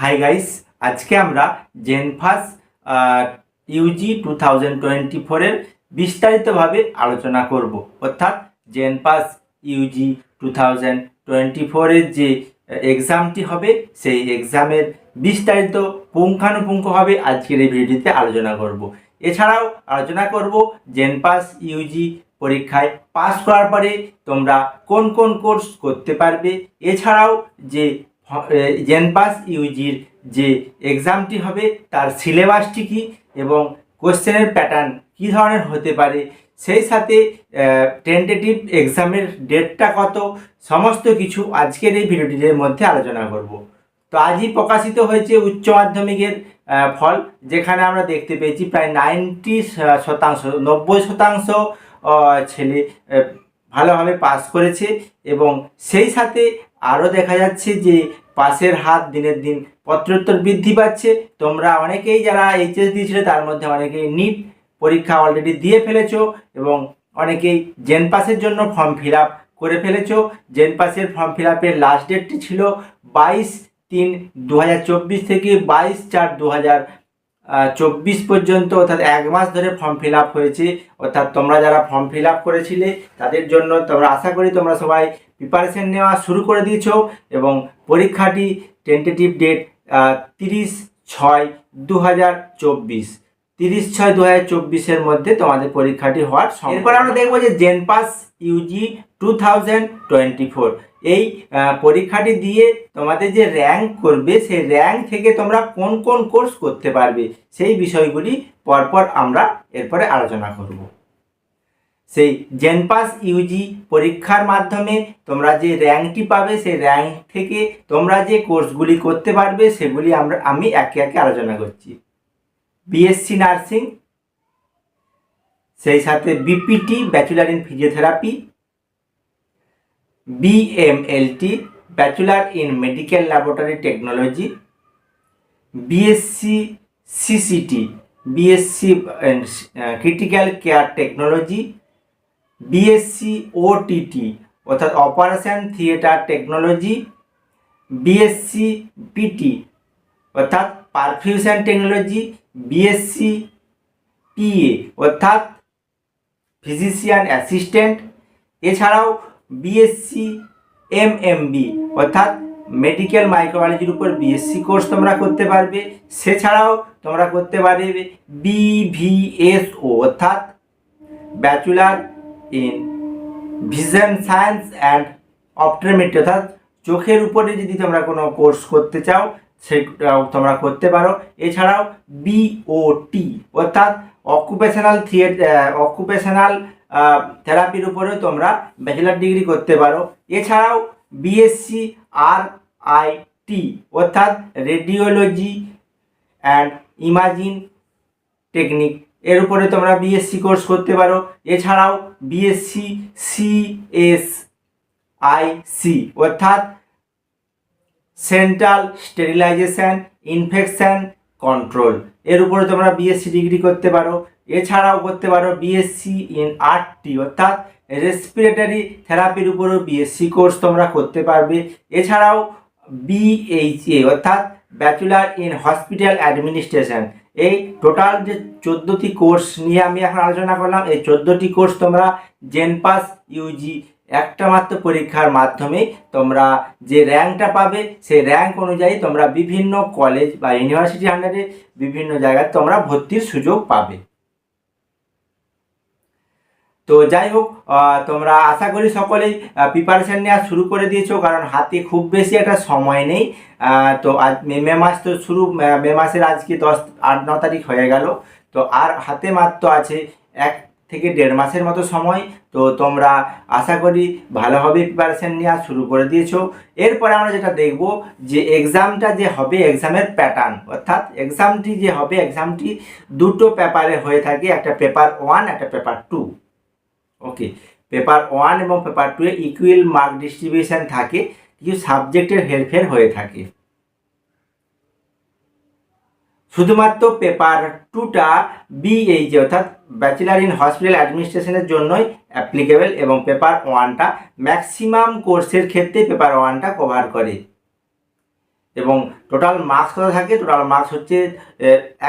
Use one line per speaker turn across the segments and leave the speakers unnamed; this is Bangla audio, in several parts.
হাই গাইস আজকে আমরা JENPAS UG two thousand twenty ফোরের বিস্তারিতভাবে আলোচনা করব। অর্থাৎ JENPAS UG two thousand twenty ফোরের যে এক্সামটি হবে, সেই এক্সামের বিস্তারিত পুঙ্খানুপুঙ্খভাবে আজকের এই ভিডিওটিতে আলোচনা করব। এছাড়াও আলোচনা করব জেনপাস ইউজি পরীক্ষায় পাস করার পরে তোমরা কোন কোন কোর্স করতে পারবে। এছাড়াও যে জেনপাস ইউজির যে এক্সামটি হবে, তার সিলেবাসটি কী এবং কোশ্চেনের প্যাটার্ন কী ধরনের হতে পারে, সেই সাথে টেন্টেটিভ এক্সামের ডেটটা কত, সমস্ত কিছু আজকের এই ভিডিওটির মধ্যে আলোচনা করব। তো আজই প্রকাশিত হয়েছে উচ্চ মাধ্যমিকের ফল, যেখানে আমরা দেখতে পেয়েছি প্রায় নাইনটি শতাংশ, নব্বই শতাংশ ছেলে ভালোভাবে পাস করেছে এবং সেই সাথে আরও দেখা যাচ্ছে যে পাশের হাত দিনের দিন পত্রোত্তর বৃদ্ধি পাচ্ছে। তোমরা অনেকেই যারা এইচএস দিয়েছিলে, তার মধ্যে অনেকেই নিট পরীক্ষা অলরেডি দিয়ে ফেলেছো এবং অনেকেই জেন পাসের জন্য ফর্ম ফিল আপ করে ফেলেছ। জেন পাসের ফর্ম ফিল আপের লাস্ট ডেটটি ছিল বাইশ তিন দু থেকে বাইশ চার দু চব্বিশ পর্যন্ত, অর্থাৎ এক মাস ধরে ফর্ম ফিল আপ হয়েছে। অর্থাৎ তোমরা যারা ফর্ম ফিল আপ করেছিলে, তাদের জন্য তোমরা আশা করি তোমরা সবাই প্রিপারেশন নেওয়া শুরু করে দিয়েছ এবং পরীক্ষাটি টেন্টেটিভ ডেট তিরিশ ছয় দু হাজার চব্বিশ। তিরিশ ছয় দু হাজার চব্বিশের মধ্যে তোমাদের পরীক্ষাটি হওয়ার। এরপর আমরা দেখব যে JENPAS UG two thousand twenty four এই পরীক্ষাটি দিয়ে তোমাদের যে র্যাঙ্ক করবে, সেই র্যাঙ্ক থেকে তোমরা কোন কোন কোর্স করতে পারবে, সেই বিষয়গুলি পরপর আমরা এরপরে আলোচনা করব। সেই জেনপাস ইউজি পরীক্ষার মাধ্যমে তোমরা যে র্যাঙ্কটি পাবে, সেই র্যাঙ্ক থেকে তোমরা যে কোর্সগুলি করতে পারবে, সেগুলি আমরা, আমি একে একে আলোচনা করছি। বিএসসি নার্সিং, সেই সাথে BPT, bachelor in physiotherapy, BMLT, bachelor in medical laboratory technology, BSc CCT, BSc critical care technology BSc OTT অর্থাৎ operation theatre technology BSc PT অর্থাৎ পারফিউশন টেকনোলজি বিএসসি পিএ অর্থাৎ ফিজিশিয়ান অ্যাসিস্ট্যান্ট এছাড়াও বিএসসি এমএমবি অর্থাৎ মেডিকেল মাইক্রোবায়োলজির উপর বিএসসি কোর্স তোমরা করতে পারবে। সেছাড়াও তোমরা করতে পারবে বিভিএসও অর্থাৎ bachelor in vision science and optometry অর্থাৎ চোখের উপরে যদি তোমরা কোনো কোর্স করতে চাও, সেটাও তোমরা করতে পারো। এছাড়াও বিওটি অর্থাৎ অকুপেশনাল অকুপেশনাল থেরাপির উপরেও তোমরা ব্যাচেলার ডিগ্রি করতে পারো। এছাড়াও বিএসসি আর আইটি অর্থাৎ রেডিওলজি অ্যান্ড ইমাজিন টেকনিক এর উপরে তোমরা বিএসসি কোর্স করতে পারো। এছাড়াও বিএসসি সিএস আইসি অর্থাৎ সেন্ট্রাল স্টেরিলাইজেশন ইনফেকশন কন্ট্রোল এর উপরে তোমরা বিএসসি ডিগ্রি করতে পারো। এছাড়াও করতে পারো বিএসসি ইন আরটি অর্থাৎ রেসপিরেটরি থেরাপির উপরেও বিএসসি কোর্স তোমরা করতে পারবে। এছাড়াও বিএইচএ অর্থাৎ ব্যাচুলার ইন হসপিটাল অ্যাডমিনিস্ট্রেশন এই টোটাল যে চোদ্দোটি কোর্স নিয়ে আমি এখন আলোচনা করলাম, এই চোদ্দোটি কোর্স তোমরা জেনপাস ইউজি একটা মাত্র পরীক্ষার মাধ্যমে তোমরা যে র্যাঙ্কটা পাবে, সেই র্যাঙ্ক অনুযায়ী তোমরা বিভিন্ন কলেজ বা ইউনিভার্সিটি আন্ডারে বিভিন্ন জায়গায় তোমরা ভর্তির সুযোগ পাবে। তো যাই হোক তোমরা আশা করি সকলেই প্রিপারেশান নেওয়া শুরু করে দিয়েছ, কারণ হাতে খুব বেশি একটা সময় নেই। তো আজ মে মাস তো শুরু মে মাসের আজকে দশ, আট, ন তারিখ হয়ে গেল। তো আর হাতে মাত্র আছে এক থেকে দেড় মাসের মতো সময়। তো তোমরা আশা করি ভালোভাবে প্রিপারেশান নেওয়া শুরু করে দিয়েছ। এরপরে আমরা যেটা দেখব যে এক্সামটা যে হবে এক্সামের প্যাটার্ন অর্থাৎ এক্সামটি যে হবে এক্সামটি দুটো পেপারে হয়ে থাকে, একটা পেপার ওয়ান একটা paper two okay paper one এবং পেপার টু এ ইকুয়াল মার্ক ডিস্ট্রিবিউশন থাকে, কিছু সাবজেক্টের হেরফের হয়ে থাকে। শুধুমাত্র পেপার টুটা বিএইচ অর্থাৎ ব্যাচেলার ইন হসপিটাল অ্যাডমিনিস্ট্রেশনের জন্যই অ্যাপ্লিকেবল এবং পেপার ওয়ানটা ম্যাক্সিমাম কোর্সের ক্ষেত্রে পেপার ওয়ানটা কভার করে। এবং টোটাল মার্কস কত থাকে? টোটাল মার্কস হচ্ছে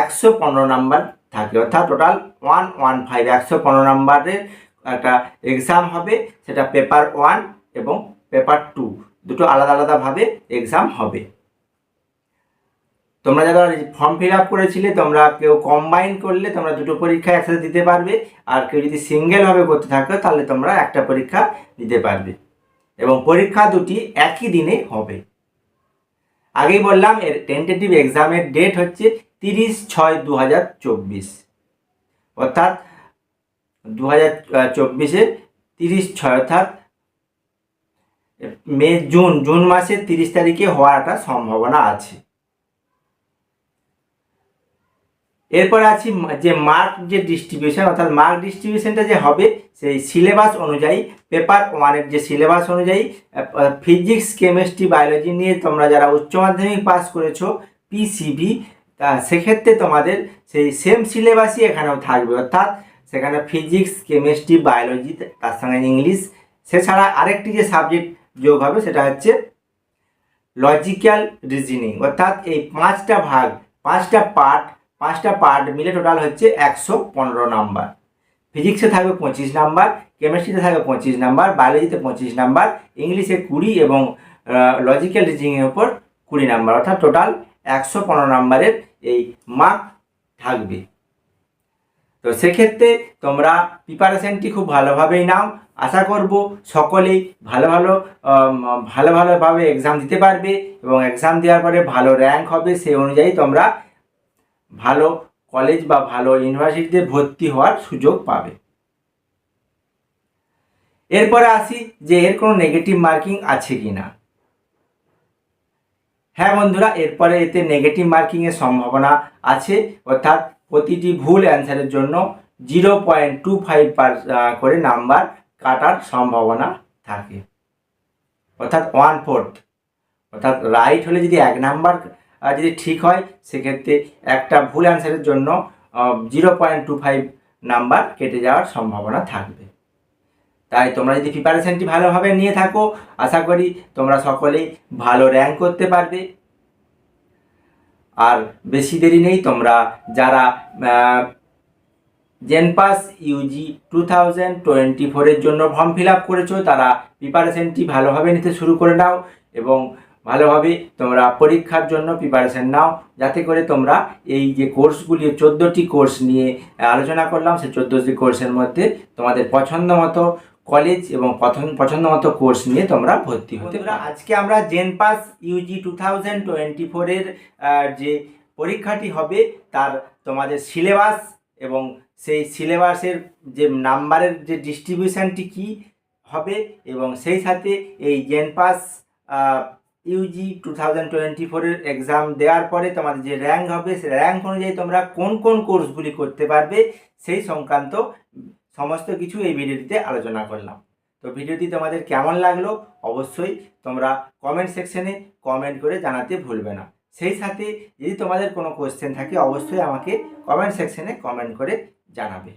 একশো পনেরো নাম্বার থাকে। অর্থাৎ টোটাল ওয়ান ওয়ান ফাইভ একশো পনেরো নাম্বারের একটা এক্সাম হবে, সেটা পেপার ওয়ান এবং পেপার টু দুটো আলাদা আলাদাভাবে এক্সাম হবে। তোমরা যারা ফর্ম ফিল আপ করেছিলে, তোমরা কেউ কম্বাইন করলে তোমরা দুটো পরীক্ষা একসাথে দিতে পারবে, আর কেউ যদি সিঙ্গেলভাবে করতে থাকো, তাহলে তোমরা একটা পরীক্ষা দিতে পারবে। এবং পরীক্ষা দুটি একই দিনে হবে। আগেই বললাম, এর টেন্টেটিভ এক্সামের ডেট হচ্ছে তিরিশ ছয় দু অর্থাৎ দু হাজার চব্বিশের তিরিশ ছয় অর্থাৎ মে, জুন জুন মাসের তিরিশ তারিখে হওয়ার একটা সম্ভাবনা আছে। এরপর আছে যে মার্ক যে ডিস্ট্রিবিউশন অর্থাৎ মার্ক ডিস্ট্রিবিউশনটা যে হবে, সেই সিলেবাস অনুযায়ী পেপার ওয়ানের যে সিলেবাস অনুযায়ী ফিজিক্স কেমিস্ট্রি বায়োলজি নিয়ে তোমরা যারা উচ্চ মাধ্যমিক পাস করেছ পিসিবি সেক্ষেত্রে তোমাদের সেই সেম সিলেবাসই এখানেও থাকবে। অর্থাৎ সেখানে ফিজিক্স কেমিস্ট্রি বায়োলজি তার সঙ্গে ইংলিশ সেছাড়া আরেকটি যে সাবজেক্ট যোগ হবে সেটা হচ্ছে লজিক্যাল রিজনিং অর্থাৎ এই পাঁচটা ভাগ, পাঁচটা পার্ট পাঁচটা পার্ট মিলে টোটাল হচ্ছে একশো পনেরো নাম্বার। ফিজিক্সে থাকবে পঁচিশ নাম্বার কেমিস্ট্রিতে থাকবে পঁচিশ নাম্বার বায়োলজিতে পঁচিশ নাম্বার ইংলিশে কুড়ি এবং লজিক্যাল রিজনিংয়ের ওপর কুড়ি নাম্বার, অর্থাৎ টোটাল একশো পনেরো নাম্বারের এই মার্ক থাকবে। তো সেক্ষেত্রে তোমরা প্রিপারেশনটি খুব ভালোভাবেই নাও। আশা করব সকলেই ভালো ভালো ভালো ভালোভাবে এক্সাম দিতে পারবে এবং এক্সাম দেওয়ার পরে ভালো র্যাঙ্ক হবে সেই অনুযায়ী তোমরা ভালো কলেজ বা ভালো ইউনিভার্সিটিতে ভর্তি হওয়ার সুযোগ পাবে। এরপরে আসি যে এর কোনো নেগেটিভ মার্কিং আছে কি না হ্যাঁ বন্ধুরা, এরপরে এতে নেগেটিভ মার্কিংয়ের সম্ভাবনা আছে। অর্থাৎ প্রতিটি ভুল অ্যান্সারের জন্য জিরো পয়েন্ট টু ফাইভ করে নাম্বার কাটার সম্ভাবনা থাকে। অর্থাৎ ওয়ান ফোর্থ অর্থাৎ রাইট হলে যদি এক নাম্বার যদি ঠিক হয়, সেক্ষেত্রে একটা ভুল অ্যান্সারের জন্য zero point two five number কেটে যাওয়ার সম্ভাবনা থাকবে। তাই তোমরা যদি প্রিপারেশনটি ভালোভাবে নিয়ে থাকো, আশা করি তোমরা সকলেই ভালো র্যাঙ্ক করতে পারবে। আর বেশি দেরি নেই, তোমরা যারা JENPAS UG two thousand twenty ফোরের জন্য ফর্ম ফিল আপ করেছ, তারা প্রিপারেশনটি ভালোভাবে নিতে শুরু করে নাও এবং ভালোভাবে তোমরা পরীক্ষার জন্য প্রিপারেশন নাও, যাতে করে তোমরা এই যে কোর্সগুলি চোদ্দোটি কোর্স নিয়ে আলোচনা করলাম সেই চোদ্দোটি কোর্সের মধ্যে তোমাদের পছন্দ মতো কলেজ এবং পছন্দ পছন্দ মতো কোর্স নিয়ে তোমরা ভর্তি হতে পারো। আজকে আমরা JENPAS UG two thousand twenty ফোরের যে পরীক্ষাটি হবে তার তোমাদের সিলেবাস এবং সেই সিলেবাসের যে নাম্বারের যে ডিস্ট্রিবিউশনটি কী হবে এবং সেই সাথে এই JENPAS UG two thousand twenty ফোরের এক্সাম দেওয়ার পরে তোমাদের যে র্যাঙ্ক হবে সেই র্যাঙ্ক অনুযায়ী তোমরা কোন কোন কোর্সগুলি করতে পারবে সেই সংক্রান্ত সমস্ত কিছু এই ভিডিওটিতে আলোচনা করলাম। তো ভিডিওটি তোমাদের কেমন লাগল অবশ্যই তোমরা কমেন্ট সেকশনে কমেন্ট করে জানাতে ভুলবে না। সেই সাথে যদি তোমাদের কোনো কোয়েশ্চেন থাকে, অবশ্যই আমাকে কমেন্ট সেকশনে কমেন্ট করে জানাবে।